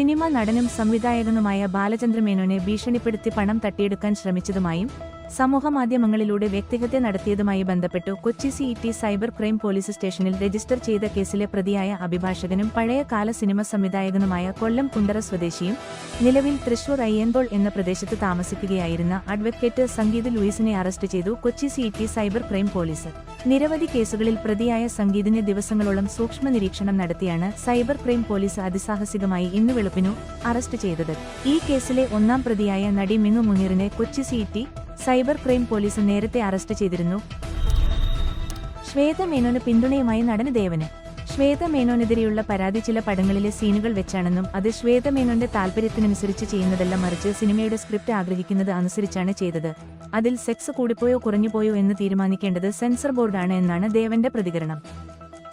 Cinema നടനും സംവിധായകനുമായ ബാലചന്ദ്രമേനോനെ ഭീഷണിപ്പെടുത്തി പണം തട്ടിയെടുക്കാൻ ശ്രമിച്ചതുമായും സമൂഹമാധ്യമങ്ങളിലൂടെ വ്യക്തിഹത്യ നടത്തിയതുമായി ബന്ധപ്പെട്ടു Kochi CET cyber crime police സ്റ്റേഷനിൽ രജിസ്റ്റർ ചെയ്ത കേസിലെ പ്രതിയായ അഭിഭാഷകനും പഴയകാല സിനിമ സംവിധായകനുമായ കൊല്ലം കുണ്ടറ സ്വദേശിയും നിലവിൽ തൃശൂർ അയ്യന്തോൾ എന്ന പ്രദേശത്ത് താമസിക്കുകയായിരുന്ന അഡ്വക്കേറ്റ് സംഗീത് ലൂയിസിനെ അറസ്റ്റ് ചെയ്തു Kochi city cyber crime police. നിരവധി കേസുകളിൽ പ്രതിയായ സംഗീതിന് ദിവസങ്ങളോളം സൂക്ഷ്മ നിരീക്ഷണം നടത്തിയാണ് സൈബർ ക്രൈം പോലീസ് അതിസാഹസികമായി ഇന്ന് വെളുപ്പിനു അറസ്റ്റ് ചെയ്തത്. ഈ കേസിലെ ഒന്നാം പ്രതിയായ നടി Minu മുനീറിനെ Kochi CET cyber crime police നേരത്തെ അറസ്റ്റ് ചെയ്തിരുന്നു. ശ്വേത മേനോന് പിന്തുണയുമായി നടന് ദേവന്. ശ്വേത മേനോനെതിരെയുള്ള പരാതി ചില പടങ്ങളിലെ സീനുകൾ വെച്ചാണെന്നും അത് ശ്വേത മേനോന്റെ താല്പര്യത്തിനനുസരിച്ച് ചെയ്യുന്നതല്ല മറിച്ച് സിനിമയുടെ സ്ക്രിപ്റ്റ് ആഗ്രഹിക്കുന്നത് അനുസരിച്ചാണ് ചെയ്തത്. അതിൽ സെക്സ് കൂടിപ്പോയോ കുറഞ്ഞുപോയോ എന്ന് തീരുമാനിക്കേണ്ടത് സെൻസർ ബോർഡാണ് എന്നാണ് ദേവന്റെ പ്രതികരണം.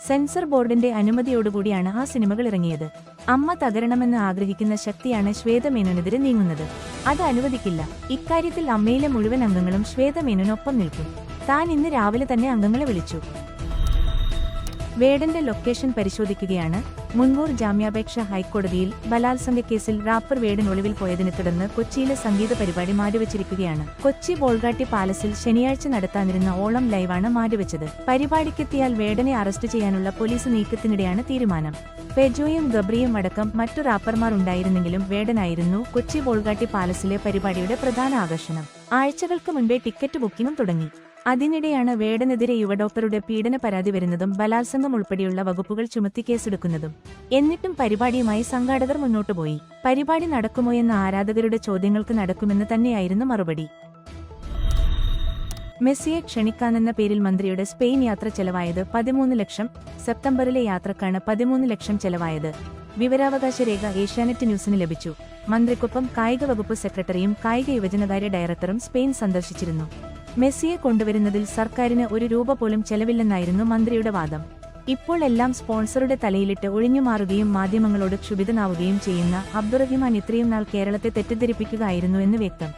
സെൻസർ ബോർഡിന്റെ അനുമതിയോടുകൂടിയാണ് ആ സിനിമകൾ ഇറങ്ങിയത്. അമ്മ തകരണമെന്ന് ആഗ്രഹിക്കുന്ന ശക്തിയാണ് ശ്വേതമേനോനെതിരെ നീങ്ങുന്നത്. അത് അനുവദിക്കില്ല. ഇക്കാര്യത്തിൽ അമ്മയിലെ മുഴുവൻ അംഗങ്ങളും ശ്വേതമേനോനൊപ്പം നിൽക്കും. താൻ ഇന്ന് രാവിലെ തന്നെ അംഗങ്ങളെ വിളിച്ചു. വേടന്റെ ലൊക്കേഷൻ പരിശോധിക്കുകയാണ് മുൻകൂർ ജാമ്യാപേക്ഷ ഹൈക്കോടതിയിൽ ബലാത്സംഗ കേസിൽ റാപ്പർ വേടൻ പോയതിനെ തുടർന്ന് കൊച്ചിയിലെ സംഗീത പരിപാടി മാറ്റിവെച്ചിരിക്കുകയാണ്. കൊച്ചി ബോൾഗാട്ടി പാലസിൽ ശനിയാഴ്ച നടത്താനിരുന്ന ഓളം ലൈവാണ് മാറ്റിവെച്ചത്. പരിപാടിക്കെത്തിയാൽ വേടനെ അറസ്റ്റ് ചെയ്യാനുള്ള പോലീസ് നീക്കത്തിനിടെയാണ് തീരുമാനം. ഫെജോയും ഗബ്രിയും അടക്കം മറ്റു റാപ്പർമാർ ഉണ്ടായിരുന്നെങ്കിലും വേടനായിരുന്നു കൊച്ചി ബോൾഗാട്ടി പാലസിലെ പരിപാടിയുടെ പ്രധാന ആകർഷണം. ആഴ്ചകൾക്ക് മുൻപേ ടിക്കറ്റ് ബുക്കിംഗും തുടങ്ങി. അതിനിടെയാണ് വേടനെതിരെ യുവഡോക്ടറുടെ പീഡന പരാതി വരുന്നതും ബലാത്സംഗം ഉൾപ്പെടെയുള്ള വകുപ്പുകൾ ചുമത്തി കേസെടുക്കുന്നതും എന്നിട്ടും പരിപാടിയുമായി സംഘാടകർ മുന്നോട്ടുപോയി പരിപാടി നടക്കുമോ എന്ന ആരാധകരുടെ ചോദ്യങ്ങൾക്ക് നടക്കുമെന്ന് തന്നെയായിരുന്നു മറുപടി. മെസ്സിയെ ക്ഷണിക്കാനെന്ന പേരിൽ മന്ത്രിയുടെ സ്പെയിൻ യാത്ര ചെലവായത് പതിമൂന്ന് ലക്ഷം സെപ്റ്റംബറിലെ യാത്രക്കാണ് പതിമൂന്ന് ലക്ഷം ചെലവായത്. വിവരാവകാശ രേഖ ഏഷ്യാനെറ്റ് ന്യൂസിന് ലഭിച്ചു. മന്ത്രിക്കൊപ്പം കായിക വകുപ്പ് സെക്രട്ടറിയും കായിക യുവജനകാര്യ ഡയറക്ടറും സ്പെയിൻ സന്ദർശിച്ചിരുന്നു. മെസ്സിയെ കൊണ്ടുവരുന്നതിൽ സർക്കാരിന് ഒരു രൂപ പോലും ചെലവില്ലെന്നായിരുന്നു മന്ത്രിയുടെ വാദം. ഇപ്പോൾ എല്ലാം സ്പോൺസറുടെ തലയിലിട്ട് ഒഴിഞ്ഞുമാറുകയും മാധ്യമങ്ങളോട് ക്ഷുഭിതനാവുകയും ചെയ്യുന്ന അബ്ദുറഹിമാൻ ഇത്രയും നാൾ കേരളത്തെ തെറ്റിദ്ധരിപ്പിക്കുകയായിരുന്നു എന്ന് വ്യക്തം.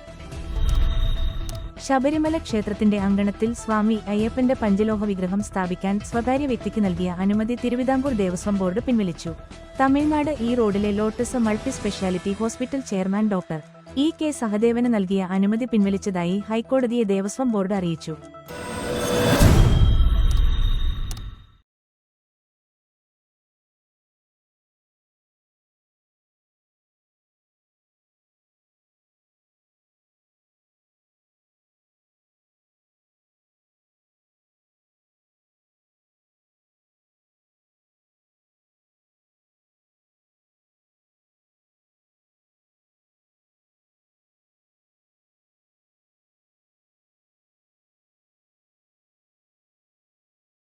ശബരിമല ക്ഷേത്രത്തിന്റെ അങ്കണത്തിൽ സ്വാമി അയ്യപ്പന്റെ പഞ്ചലോഹ വിഗ്രഹം സ്ഥാപിക്കാൻ സ്വകാര്യ വ്യക്തിക്ക് നൽകിയ അനുമതി തിരുവിതാംകൂർ ദേവസ്വം ബോർഡ് പിൻവലിച്ചു. തമിഴ്നാട് ഈ റോഡിലെ lotus multi speciality hospital chairman doctor E K സഹദേവന് നൽകിയ അനുമതി പിൻവലിച്ചതായി ഹൈക്കോടതിയെ ദേവസ്വം ബോർഡ് അറിയിച്ചു